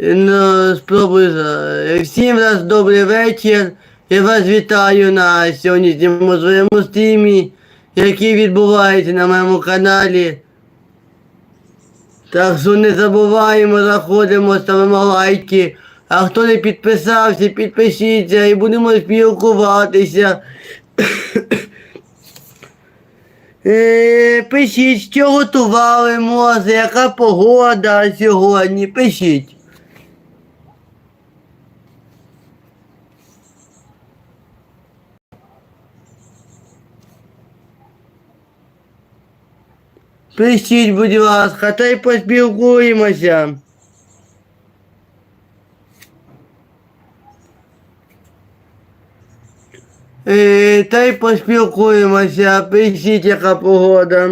Ну, спробуй. за- Всім раз добрий вечір. Я вас вітаю на сьогоднішньому своєму стрімі, який відбувається на моєму каналі. Так що не забуваємо, заходимо, ставимо лайки. А хто не підписався, підпишіться і будемо спілкуватися. Е, Пишіть, що готували, може, яка погода сьогодні. Пишіть. Пишіть, будь ласка, та й поспілкуємося. Е, та й поспілкуємося, пишіть, яка погода.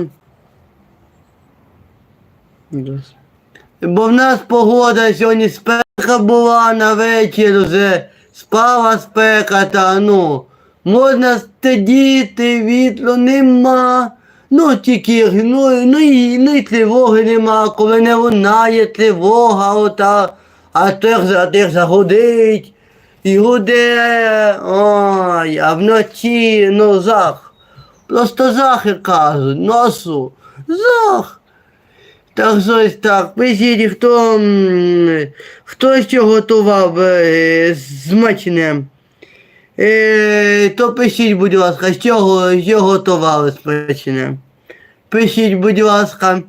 Бо в нас погода сьогодні спека була на вечір вже спала спека та ну. Можна сидіти, вітру нема. Ну тільки ну, ну, і, ну і тривоги нема, коли не лунає тривога, ота, а тих, а тих загудить. І гуде, ой, а вночі, ну зах. Просто захи кажуть, носу, зах. Так щось так, пишіть, хто, м, хто що готував е, смачне. Е, то пишіть, будь ласка, що, го- що готували смачне. Пишіть, будь ласка.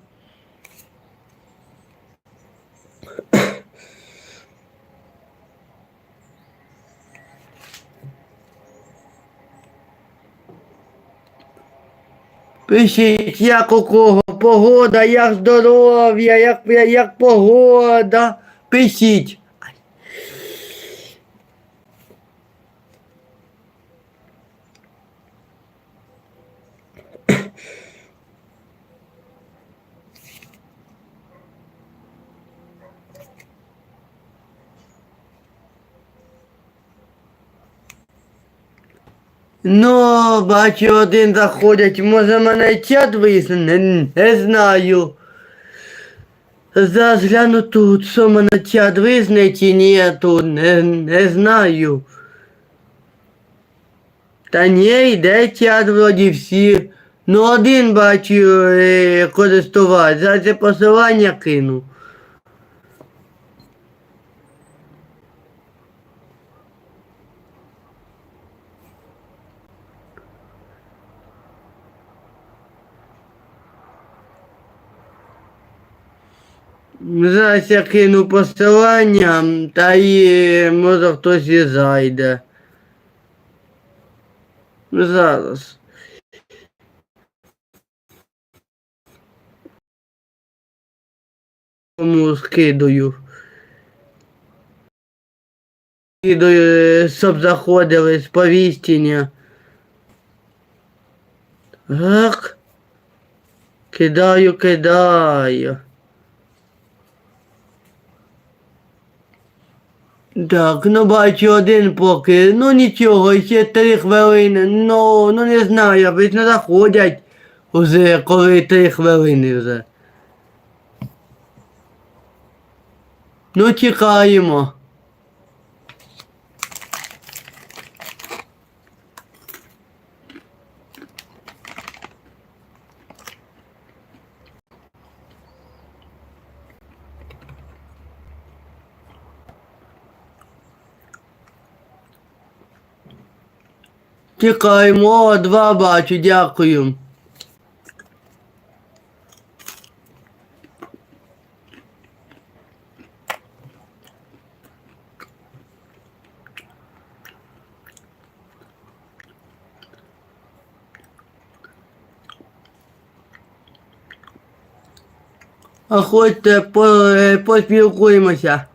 Пишіть, як у кого погода, як здоров'я, як, як погода. Пишіть. Ну, бачу, один заходять, може мене чат висне, не, не знаю. Зараз гляну тут, що мене чат висне чи ні, тут не, не знаю. Та ні, йде чат вроді всі. Ну один бачу е, користувач, зараз я посилання кину. Зараз я кину посилання, та й може хтось і зайде. Зараз. Кому скидаю. Скидаю, щоб заходили сповістення. Так. Кидаю, кидаю. Так, ну бачу один поки. Ну нічого, ще три хвилини. Ну, ну не знаю, обично заходять уже коли три хвилини вже. Ну чекаємо. Чекаємо, о, два бачу, дякую. А хочете е, поспілкуємося.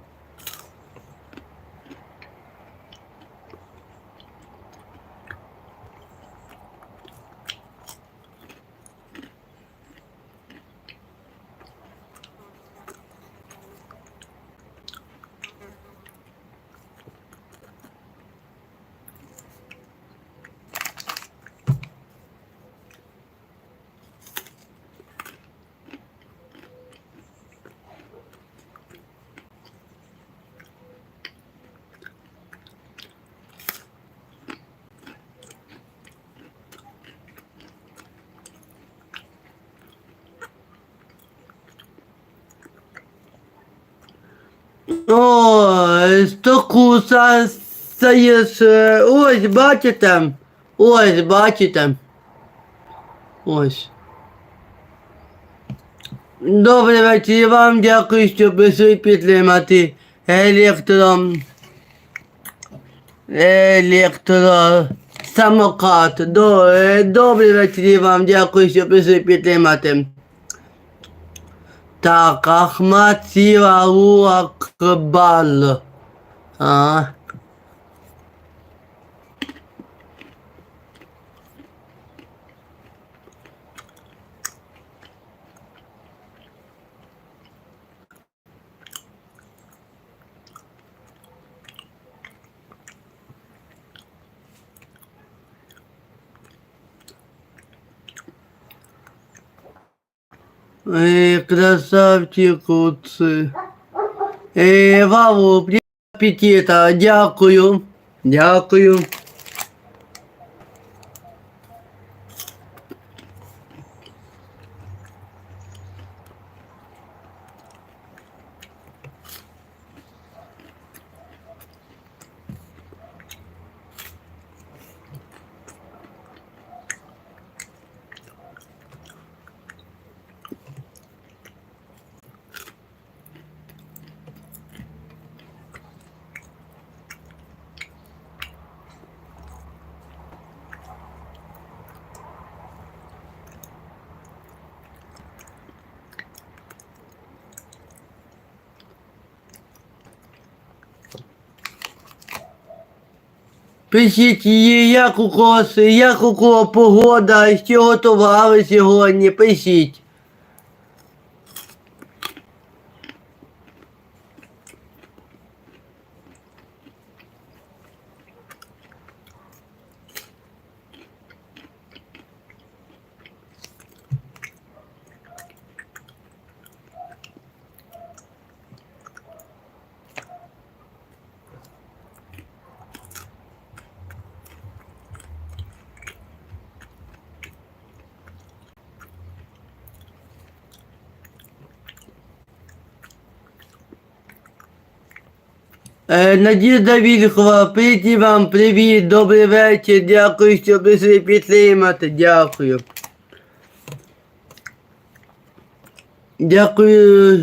О, стокуса стаєш. е, Ось, бачите? Ось, бачите. Ось. Добрий вечір вам дякую, що прийшли підтримати електром. Електро самокат. Е, добрий вечір вам дякую, що прийшли підтримати. Так, Ахмат Сіла Кбал. А. Эй, красавчик. Ей, Ваву, привіт, апетита. Дякую. Дякую. Пишіть її, як у когось, як у кого погода, з чого товари сьогодні, пишіть. Надіжда Вільхова, прийти вам привіт, добрий вечір, дякую, що прийшли підтримати, дякую. Дякую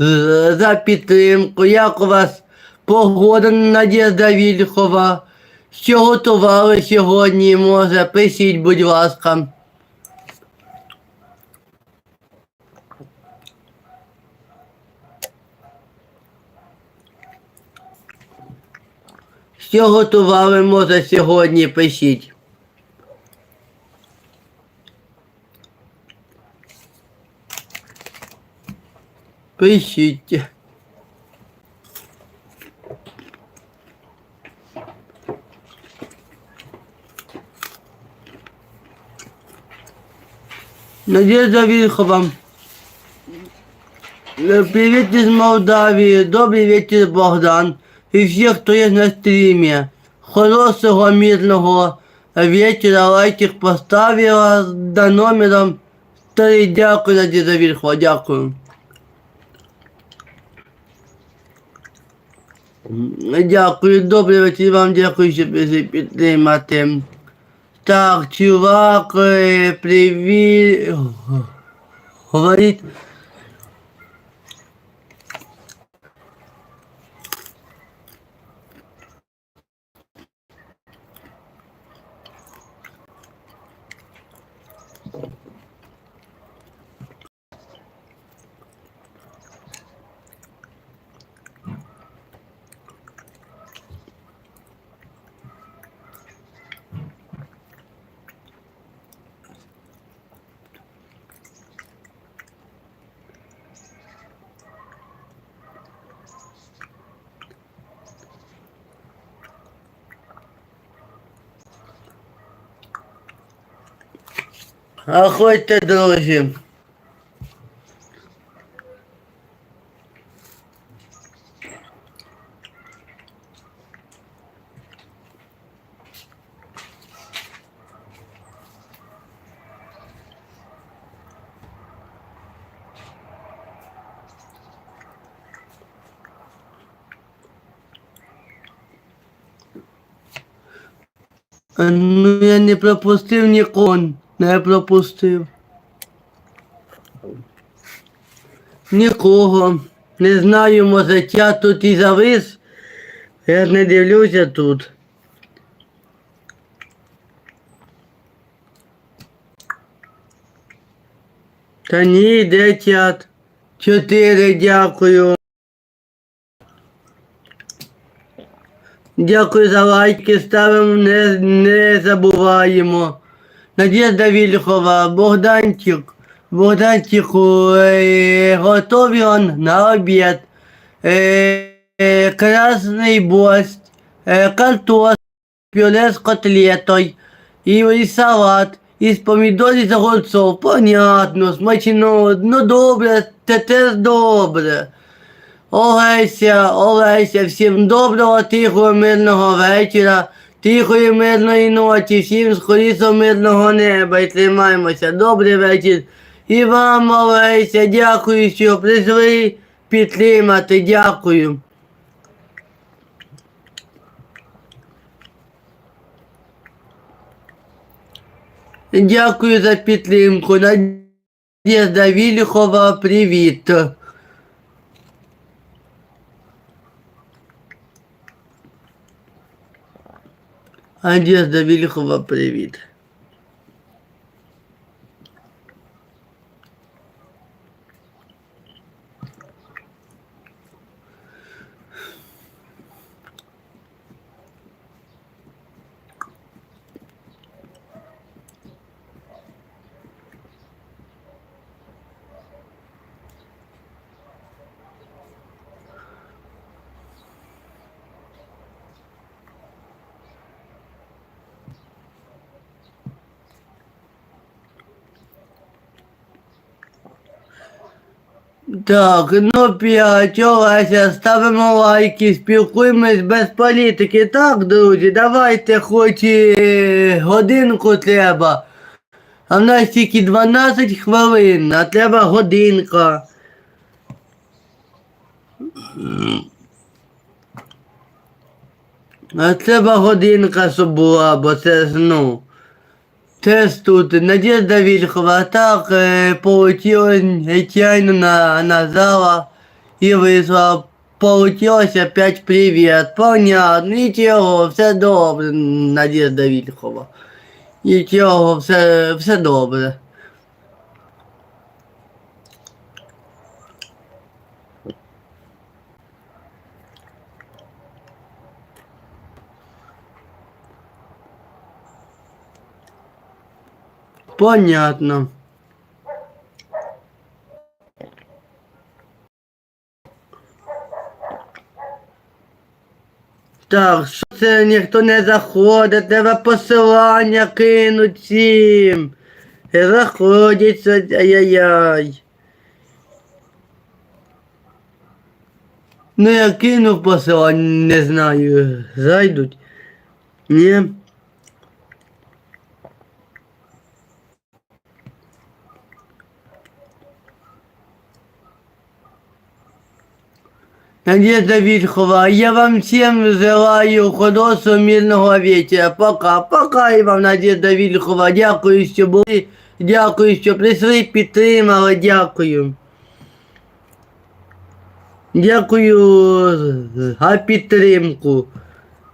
е, за підтримку. Як у вас погода, Надіжда Вільхова? Що готували сьогодні, може, пишіть, будь ласка. Що готували, може, сьогодні, пишіть. Пишіть. Надежда Вільхова. Е, Привіт із Молдавії, добрий вечір, Богдан. І всі, хто є на стрімі. Хорошого, мирного вечора, лайків поставила за номером. Старий дякую, Надежда Вільхова, дякую. Дякую, добрий вечір вам, дякую, що прийшли підтримати. Так, чувак, е, привіт. Говорить. А ходьте, дорогі. Ну я не пропустив нікон. Не пропустив. Нікого. Не знаю, може чат тут і завис. Я не дивлюся тут. Та ні, де чат? Чотири, дякую. Дякую за лайки, ставимо, не, не забуваємо. Надежда Вільхова, Богданчик, Богданчику, е, готові он на обід. Е, е, красний борщ, е, картош, пюре з котлетою, і, і салат, із помідорів з огурцов. Понятно, смачно, ну добре, це теж добре. Олеся, Олеся, всім доброго, тихого, мирного вечора, тихої, мирної ночі, всім скоріше мирного неба і тримаємося. Добрий вечір. І вам, Олеся, дякую, що прийшли підтримати. Дякую. Дякую за підтримку. Надежда Вільхова, привіт. Надежда Вільхова, привіт. Так, ну п'ять, Олеся, ставимо лайки, спілкуємось без політики. Так, друзі, давайте хоч і годинку треба. А в нас тільки 12 хвилин, а треба годинка. А треба годинка, щоб була, бо це ну. Теж тут Надежда Вільхова так е, полетіла нечайно на, на зала і вийшла. Получилось опять привет. Понятно, нічого, все добре, Надежда Вільхова. Нічого, все, все добре. Понятно. Так, що це ніхто не заходить, треба посилання кинуть всім. І ай-яй-яй. Ну я кинув посилання, не знаю, зайдуть. Ні. Надежда Вильхова, я вам всем желаю хорошего мирного вечора. Пока, пока і вам, Надежда Вільхова. Дякую, що були. Дякую, що прийшли, підтримали, дякую. Дякую за підтримку.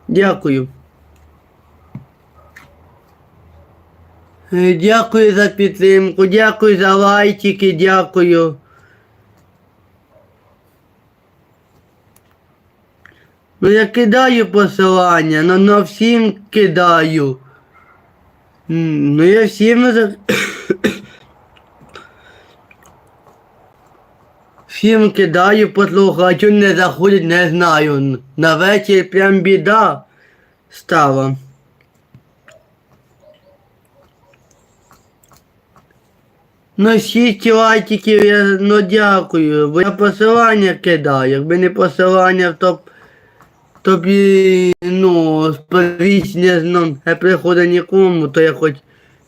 Дякую. Дякую за підтримку, дякую за лайчики, дякую. Ну я кидаю посилання, ну на всім кидаю. Ну я всім за... Всім кидаю послухаю, а чому не заходять, не знаю. На вечір прям біда стала. Ну, шість лайків я ну дякую, бо я посилання кидаю. Якби не посилання, то тобі, ну, сповіщення ну, не приходить нікому, то я хоч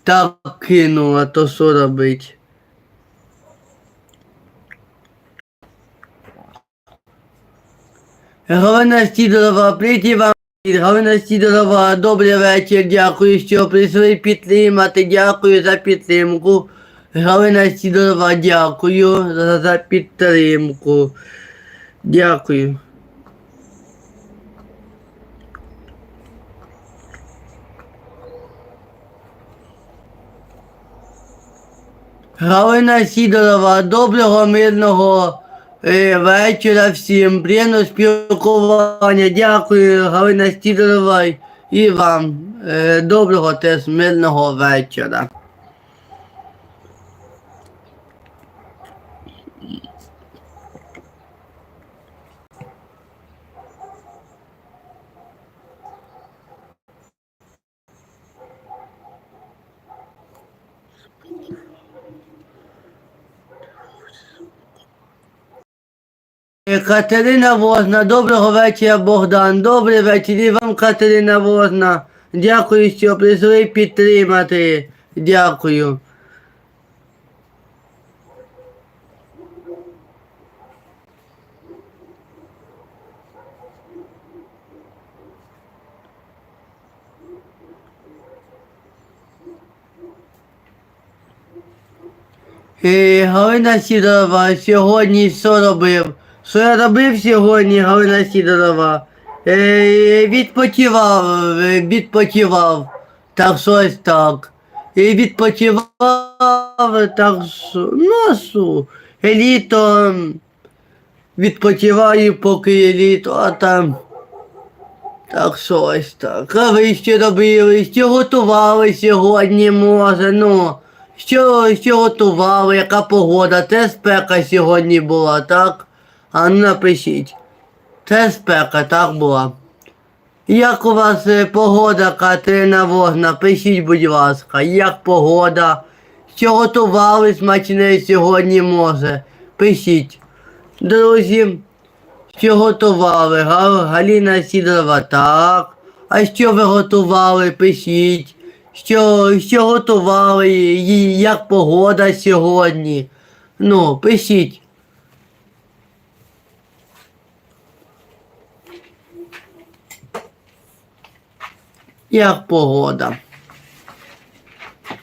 так кину, а то що робить. Головне, Сідорова, прийти вам Галина Сідорова, добрий вечір, дякую, що прийшли підтримати. Дякую за підтримку. Галина Сідорова, дякую за, за підтримку. Дякую. Галина Сідорова, доброго мирного е, вечора всім. Приємно спілкування. Дякую, Галина Сідорова, і вам. Е, доброго теж мирного вечора. Катерина Возна, доброго вечора, Богдан. Добрий вечір і вам, Катерина Возна. Дякую, що прийшли підтримати. Дякую. Е, Галина Сідорова, сьогодні що робив? Що я робив сьогодні, Галина Сідорова? Е, відпочивав, е, відпочивав. Так щось так. І відпочивав, так що, ну а е, літо відпочиваю, поки літо, а там. Так щось так. А ви що робили? Що готували сьогодні, може, ну. Що, що готували, яка погода? Це спека сьогодні була, так? А напишіть. Це спека, так була. Як у вас е, погода, Катерина Вогна? Пишіть, будь ласка, як погода? Що готували смачне сьогодні може? Пишіть. Друзі, що готували? Га- Галіна Сідорова, так. А що ви готували? Пишіть. Що, що готували? Як погода сьогодні? Ну, пишіть. Як погода?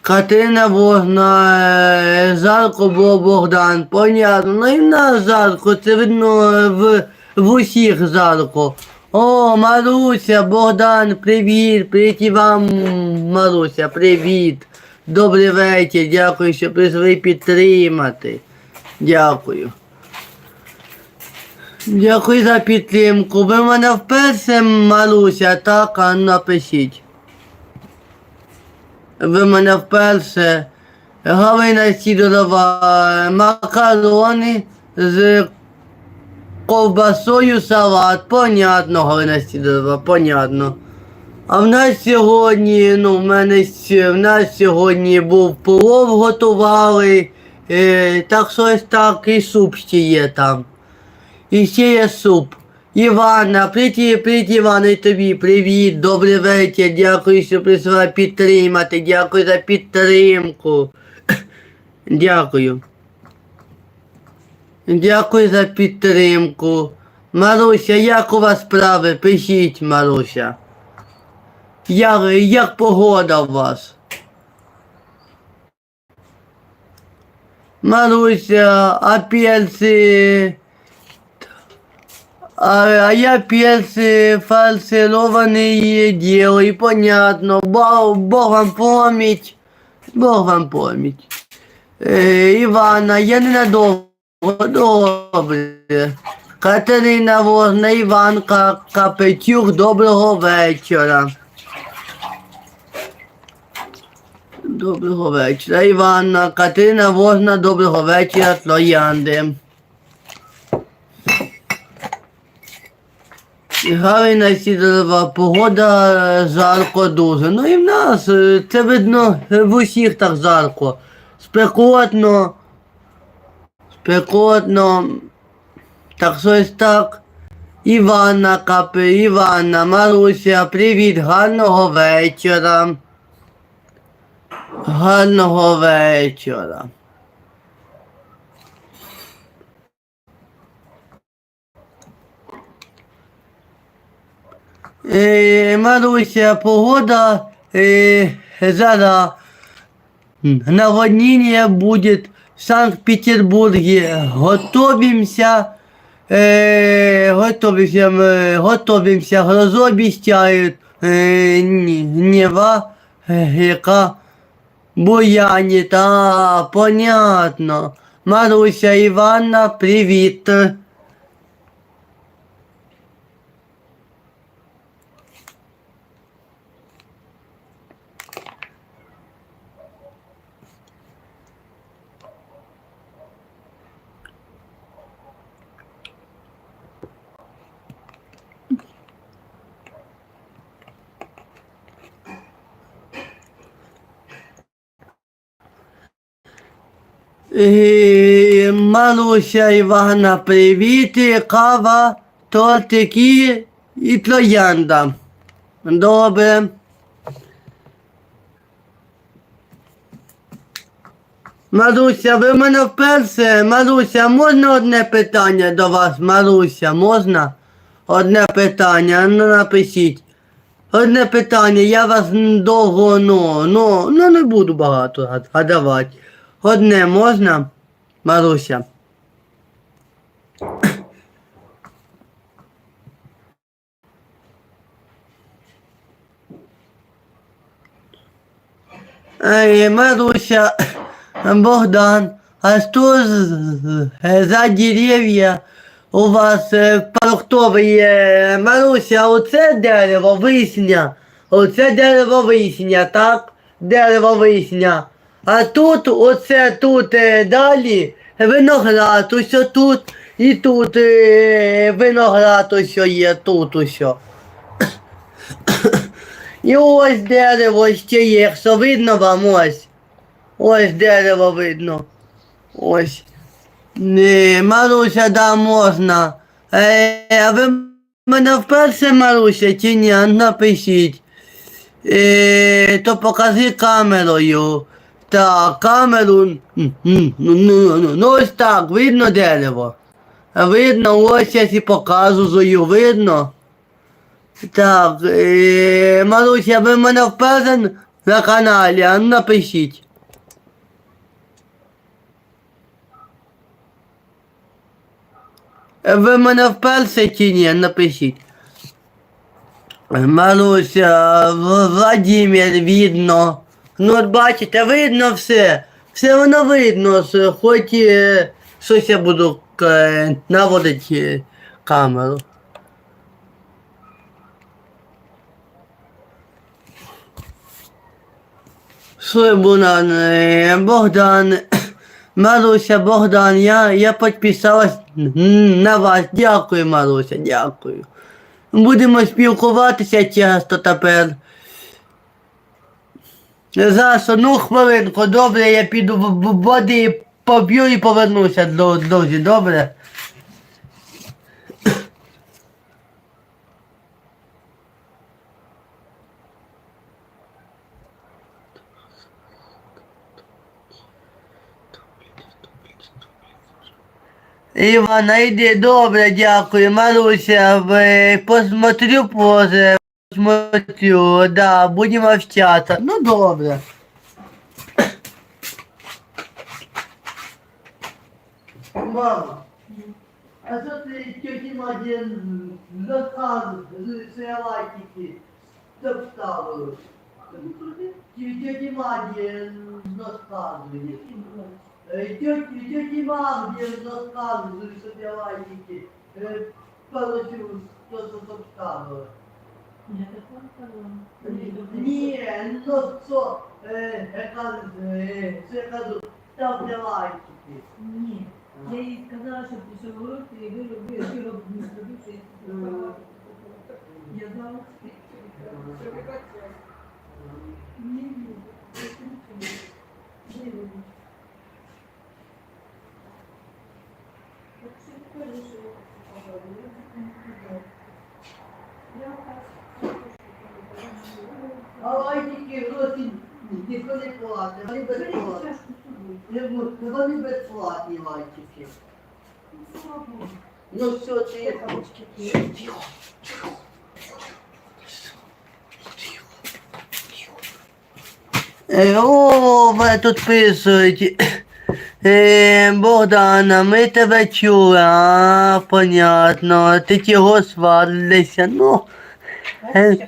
Катерина Вогна, е, Зарко було Богдан, понятно. Ну і в нас Зарко, це видно в, в усіх Зарко. О, Маруся, Богдан, привіт, привіт і вам, Маруся, привіт. Добрий вечір, дякую, що прийшли підтримати. Дякую. Дякую за підтримку. Ви мене вперше, Маруся, так, а напишіть. Ви мене вперше. Галина Сідорова, макарони з ковбасою салат. Понятно, Галина Сідорова, понятно. А в нас сьогодні, ну, в мене в нас сьогодні був плов готували. Е, так щось так і суп ще є там. І ще є суп. Івана, привіт, привіт, Івана, і тобі, привіт, добрий вечір, дякую, що прийшла підтримати, дякую за підтримку. Дякую. Дякую за підтримку. Маруся, як у вас справи? Пишіть, Маруся. Як, як погода у вас? Маруся, а. А, а я перцы фарсированные делаю, понятно. Бог, Бог вам память. Бог вам память. Е, Івана, я ненадовго. Добре. Катерина Возна, Іванка Капетюк, доброго вечора. Доброго вечора. Іванна, Катерина Возна, доброго вечора, Троянди. Галина Сідорова, погода жарко дуже. Ну і в нас е, це видно е, в усіх так жарко. Спекотно. Спекотно. Так щось так. Іванна Капе, Іванна, Маруся, привіт, гарного вечора. Гарного вечора. Е, Маруся, погода е, зараз наводнение будет в Санкт-Петербурге. Готовимся, е, готовимся, е, готовимся, грозу обіцяють, е, Нева, яка буяні, понятно. Маруся Іванна, привіт. Маруся Івана, привіт, кава, тортики і троянда. Добре. Маруся, ви мене вперше. Маруся, можна одне питання до вас, Маруся, можна? Одне питання, ну напишіть. Одне питання, я вас довго, ну, ну, ну не буду багато гадавати. Одне можна, Маруся? Ей, Маруся, Богдан, а что за дерев'я у вас е, фруктові? Маруся, оце дерево висня. Оце дерево висня, так? Дерево висня. А тут, оце тут е, далі виноград, ось тут і тут е, виноград ось є, тут ось. І ось дерево ще є, що видно вам ось. Ось дерево видно. Ось. Не, Маруся, да, можна. Е, а ви мене вперше, Маруся, чи ні? Напишіть. Е, то покажи камерою. Так, камеру. Ну, ну, ну, ну ось так, видно дерево. Видно, ось я і показую, видно. Так, е, Маруся, ви мене вперше на каналі, а ну напишіть. Ви мене вперше чи ні? Напишіть. Маруся, Владимир, видно. Ну от бачите, видно все. Все воно видно, хоч е, щось я буду е, наводити е, камеру. Слибунан, е, Богдан, Маруся, Богдан, я, я підписалась на вас. Дякую, Маруся, дякую. Будемо спілкуватися часто тепер. Зараз одну хвилинку, добре, я піду в, в води поп'ю і повернуся до друзі, добре? Івана, йди, добре, дякую. Маруся, посмотрю позже. Посмотрю, да, будемо общаться. Ну добре. Мама, а що ти тьоті Наді заказ з лайкики обставили? Тьоті Наді розказує. Тьоті, тьоті Магді розказує, що ти лайкики получив, Ні, ну що, е, я кажу, е, що я кажу, ставте лайкики. Ні. Я їй сказала, що пішов урок і вироб не зробив, я сказала. Я знала, що. Ні, ні. Я так. Безплатно, вони безплатні. Вони безплатні мальчики. Ну все, ти тихо. Е, о, ви тут писують. Е, Богдана, ми тебе чули, а понятно. Ти чого сварилися? Ну. Е,